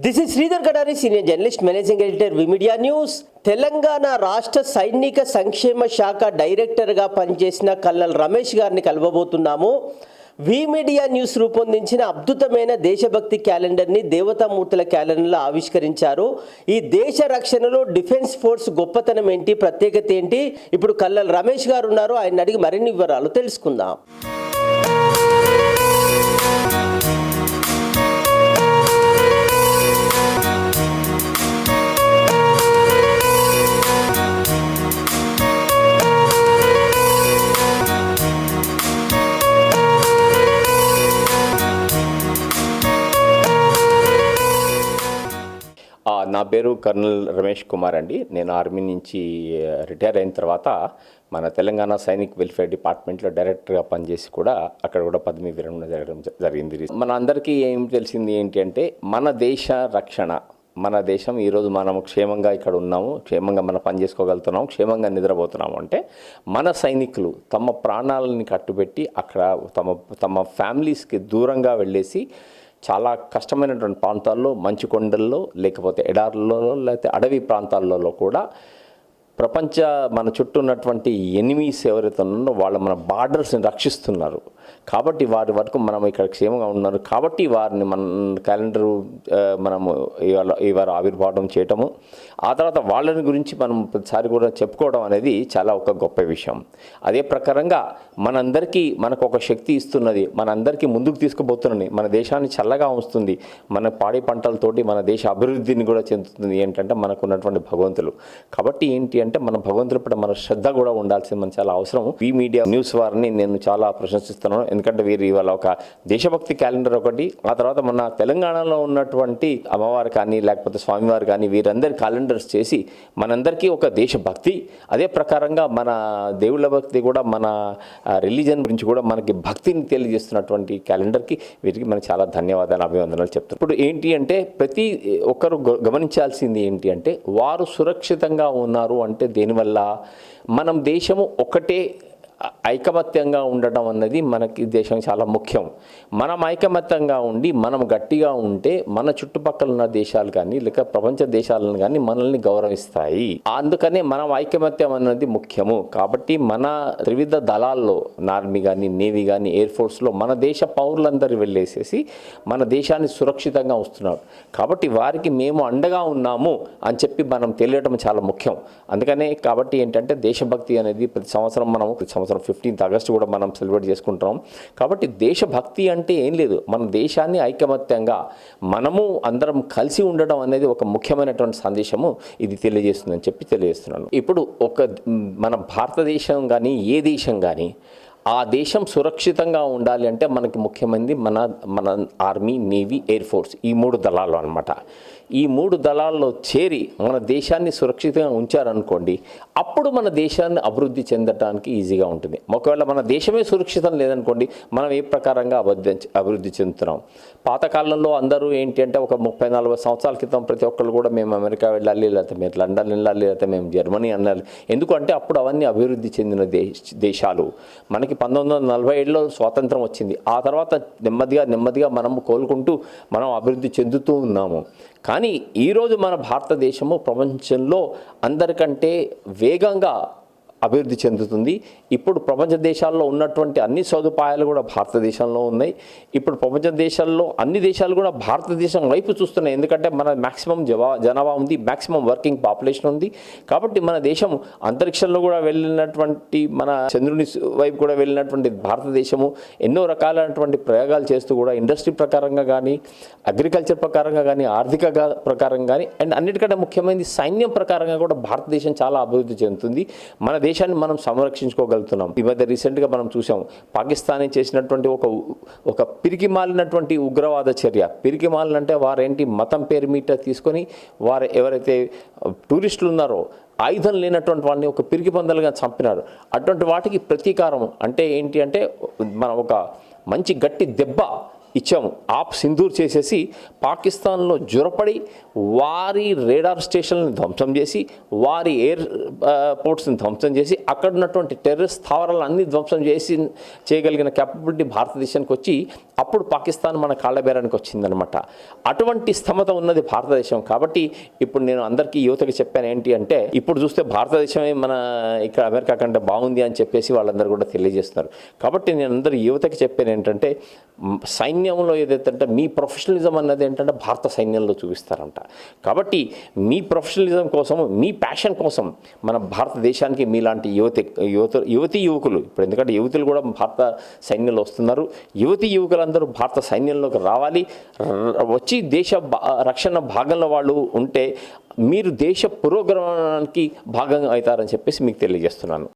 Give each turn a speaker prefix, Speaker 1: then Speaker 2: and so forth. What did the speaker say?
Speaker 1: This is Sridhar Kadari senior journalist managing editor V Media news Telangana రాష్ట్ర సైనిక సంక్షేమ శాఖ డైరెక్టర్గా పనిచేసిన కల్నల్ రమేష్ గారిని కలవబోతున్నాము. మీడియా న్యూస్ రూపొందించిన అద్భుతమైన దేశభక్తి క్యాలెండర్ని దేవతామూర్తుల క్యాలెండర్లో ఆవిష్కరించారు. ఈ దేశ రక్షణలో డిఫెన్స్ ఫోర్స్ గొప్పతనం ఏంటి ప్రత్యేకత ఏంటి? ఇప్పుడు కల్లల్ రమేష్ గారు ఉన్నారు. ఆయన అడిగి మరిన్ని వివరాలు తెలుసుకుందాం.
Speaker 2: నా పేరు కర్నల్ రమేష్ కుమార్ అండి. నేను ఆర్మీ నుంచి రిటైర్ అయిన తర్వాత మన తెలంగాణ సైనిక్ వెల్ఫేర్ డిపార్ట్మెంట్లో డైరెక్టర్గా పనిచేసి కూడా అక్కడ కూడా పదవి విరమణ జరగడం జరిగింది. మన అందరికీ ఏం తెలిసింది ఏంటి అంటే మన దేశ రక్షణ మన దేశం ఈరోజు మనం క్షేమంగా ఇక్కడ ఉన్నాము క్షేమంగా మనం పని చేసుకోగలుగుతున్నాము క్షేమంగా నిద్రపోతున్నాము అంటే మన సైనికులు తమ ప్రాణాలని కట్టుబెట్టి అక్కడ తమ తమ ఫ్యామిలీస్కి దూరంగా వెళ్ళేసి చాలా కష్టమైనటువంటి ప్రాంతాల్లో మంచు కొండల్లో లేకపోతే ఎడార్లలో లేకపోతే అడవి ప్రాంతాలలో కూడా ప్రపంచ మన చుట్టూ ఉన్నటువంటి ఎనిమీస్ ఎవరైతే ఉన్నారో వాళ్ళు మన బార్డర్స్ని రక్షిస్తున్నారు. కాబట్టి వారి వరకు మనం ఇక్కడ క్షేమంగా ఉన్నారు. కాబట్టి వారిని మన క్యాలెండరు మనము ఇవాళ ఇవాళ ఆవిర్భావం చేయటము ఆ తర్వాత వాళ్ళని గురించి మనం ప్రతిసారి కూడా చెప్పుకోవడం అనేది చాలా ఒక గొప్ప విషయం. అదే ప్రకారంగా మనందరికీ మనకు ఒక శక్తి ఇస్తున్నది మనందరికీ ముందుకు తీసుకుపోతున్నది మన దేశాన్ని చల్లగా ఉంచుతుంది మన పాడి పంటలతోటి మన దేశ అభివృద్ధిని కూడా చెందుతుంది ఏంటంటే మనకు ఉన్నటువంటి భగవంతులు. కాబట్టి ఏంటి అంటే మన భగవంతుడి పట్ల మన శ్రద్ధ కూడా ఉండాల్సింది మన చాలా అవసరం. ఈ మీడియా న్యూస్ వారిని నేను చాలా ప్రశంసిస్తున్నాను. ఎందుకంటే వీరు ఇవాళ ఒక దేశభక్తి క్యాలెండర్ ఒకటి ఆ తర్వాత మన తెలంగాణలో ఉన్నటువంటి అమ్మవారు కానీ లేకపోతే స్వామివారు కానీ వీరందరి క్యాలెండర్స్ చేసి మనందరికీ ఒక దేశభక్తి అదే ప్రకారంగా మన దేవుళ్ళ భక్తి కూడా మన రిలీజన్ గురించి కూడా మనకి భక్తిని తెలియజేస్తున్నటువంటి క్యాలెండర్కి వీరికి మనకి చాలా ధన్యవాదాలు అభివందనాలు చెప్తారు ఇప్పుడు ఏంటి అంటే ప్రతి ఒక్కరు గ- గమనించాల్సింది ఏంటి అంటే వారు సురక్షితంగా ఉన్నారు అంటే దేనివల్ల? మనం దేశము ఒకటే ఐకమత్యంగా ఉండటం అన్నది మనకి దేశం చాలా ముఖ్యం. మనం ఐకమత్యంగా ఉండి మనం గట్టిగా ఉంటే మన చుట్టుపక్కల ఉన్న దేశాలు కానీ లేక ప్రపంచ దేశాలను కానీ మనల్ని గౌరవిస్తాయి. అందుకనే మనం ఐకమత్యం అన్నది ముఖ్యము. కాబట్టి మన త్రివిధ దళాల్లో ఆర్మీ కానీ నేవీ కానీ ఎయిర్ ఫోర్స్లో మన దేశ పౌరులందరూ వెళ్ళేసేసి మన దేశాన్ని సురక్షితంగా వస్తున్నారు కాబట్టి వారికి మేము అండగా ఉన్నాము అని చెప్పి మనం తెలియటం చాలా ముఖ్యం. అందుకనే కాబట్టి ఏంటంటే దేశభక్తి అనేది ప్రతి సంవత్సరం మనం ప్రతి సంవత్సరం ఫిఫ్టీన్త్ ఆగస్టు కూడా మనం సెలబ్రేట్ చేసుకుంటాం కాబట్టి దేశభక్తి అంటే ఏం లేదు. మన దేశాన్ని ఐకమత్యంగా మనము అందరం కలిసి ఉండడం అనేది ఒక ముఖ్యమైనటువంటి సందేశము. ఇది తెలియజేస్తుందని చెప్పి తెలియజేస్తున్నాను. ఇప్పుడు ఒక మన భారతదేశం కానీ ఏ దేశం కానీ ఆ దేశం సురక్షితంగా ఉండాలి అంటే మనకి ముఖ్యమైనది మన మన ఆర్మీ నేవీ ఎయిర్ ఫోర్స్ ఈ మూడు దళాలు అనమాట ఈ మూడు దళాల్లో చేరి మన దేశాన్ని సురక్షితంగా ఉంచారనుకోండి అప్పుడు మన దేశాన్ని అభివృద్ధి చెందడానికి ఈజీగా ఉంటుంది. ఒకవేళ మన దేశమే సురక్షితం లేదనుకోండి మనం ఏ ప్రకారంగా అభివృద్ధి అభివృద్ధి చెందుతున్నాం? పాతకాలంలో అందరూ ఏంటి అంటే ఒక ముప్పై నలభై సంవత్సరాల క్రితం ప్రతి ఒక్కరు కూడా మేము అమెరికా వెళ్ళాలి లేకపోతే మేము లండన్ వెళ్ళాలి లేకపోతే మేము జర్మనీ అనాలి ఎందుకంటే అప్పుడు అవన్నీ అభివృద్ధి చెందిన దేశ దేశాలు. మనకి పంతొమ్మిది వందల నలభై ఏడులో స్వాతంత్రం వచ్చింది. ఆ తర్వాత నెమ్మదిగా నెమ్మదిగా మనము కోలుకుంటూ మనం అభివృద్ధి చెందుతూ ఉన్నాము. కానీ ఈరోజు మన భారతదేశము ప్రపంచంలో అందరికంటే వేగంగా అభివృద్ధి చెందుతుంది. ఇప్పుడు ప్రపంచ దేశాల్లో ఉన్నటువంటి అన్ని సదుపాయాలు కూడా భారతదేశంలో ఉన్నాయి. ఇప్పుడు ప్రపంచ దేశాల్లో అన్ని దేశాలు కూడా భారతదేశం వైపు చూస్తున్నాయి. ఎందుకంటే మన మ్యాక్సిమం జవా జనాభా ఉంది మ్యాక్సిమం వర్కింగ్ పాపులేషన్ ఉంది. కాబట్టి మన దేశం అంతరిక్షంలో కూడా వెళ్ళినటువంటి మన చంద్రుని వైపు కూడా వెళ్ళినటువంటి భారతదేశము ఎన్నో రకాలైనటువంటి ప్రయోగాలు చేస్తూ కూడా ఇండస్ట్రీ ప్రకారంగా కానీ అగ్రికల్చర్ ప్రకారంగా కానీ ఆర్థిక ప్రకారంగా కానీ అండ్ అన్నిటికంటే ముఖ్యమైనది సైన్యం ప్రకారంగా కూడా భారతదేశం చాలా అభివృద్ధి చెందుతుంది. మన దేశాన్ని మనం సంరక్షించుకోగలుగుతున్నాం. ఈ మధ్య రీసెంట్గా మనం చూసాం పాకిస్తాన్ చేసినటువంటి ఒక ఒక పిరికి మాలినటువంటి ఉగ్రవాద చర్య. పిరికి మాలినంటే వారేంటి? మతం పేరు మీట తీసుకొని వారు ఎవరైతే టూరిస్టులు ఉన్నారో ఆయుధం లేనటువంటి వాళ్ళని ఒక పిరికి పందలుగా చంపినారు. అటువంటి వాటికి ప్రతీకారం అంటే ఏంటి అంటే మనం ఒక మంచి గట్టి దెబ్బ ఇచ్చాము. ఆప్ సింధూర్ చేసేసి పాకిస్తాన్లో జొరపడి వారి రేడార్ స్టేషన్లను ధ్వంసం చేసి వారి ఎయిర్ పోర్ట్స్ని ధ్వంసం చేసి అక్కడ ఉన్నటువంటి టెర్రరిస్ట్ స్థావరాలన్నీ అన్ని ధ్వంసం చేసి చేయగలిగిన కెపబిలిటీ భారతదేశానికి వచ్చి అప్పుడు పాకిస్తాన్ మన కాళ్ళబేరానికి వచ్చిందనమాట అటువంటి స్థమత ఉన్నది భారతదేశం. కాబట్టి ఇప్పుడు నేను అందరికీ యువతకి చెప్పాను ఏంటి అంటే ఇప్పుడు చూస్తే భారతదేశమే మన ఇక్కడ అమెరికా కంటే బాగుంది అని చెప్పేసి వాళ్ళందరూ కూడా తెలియజేస్తున్నారు. కాబట్టి నేను అందరూ యువతకి చెప్పాను ఏంటంటే సైన్యంలో ఏదైతే అంటే మీ ప్రొఫెషనలిజం అన్నది ఏంటంటే భారత సైన్యంలో చూపిస్తారంట. కాబట్టి మీ ప్రొఫెషనలిజం కోసం మీ ప్యాషన్ కోసం మన భారతదేశానికి మీలాంటి యువతి యువత యువతి యువకులు ఇప్పుడు ఎందుకంటే యువతులు కూడా భారత సైన్యంలో వస్తున్నారు. యువతి వాళ్ళందరూ భారత సైన్యంలోకి రావాలి. వచ్చి దేశ భా- రక్షణ భాగంలో వాళ్ళు ఉంటే మీరు దేశ పురోగమనానికి భాగంగా అవుతారని చెప్పేసి మీకు తెలియజేస్తున్నాను.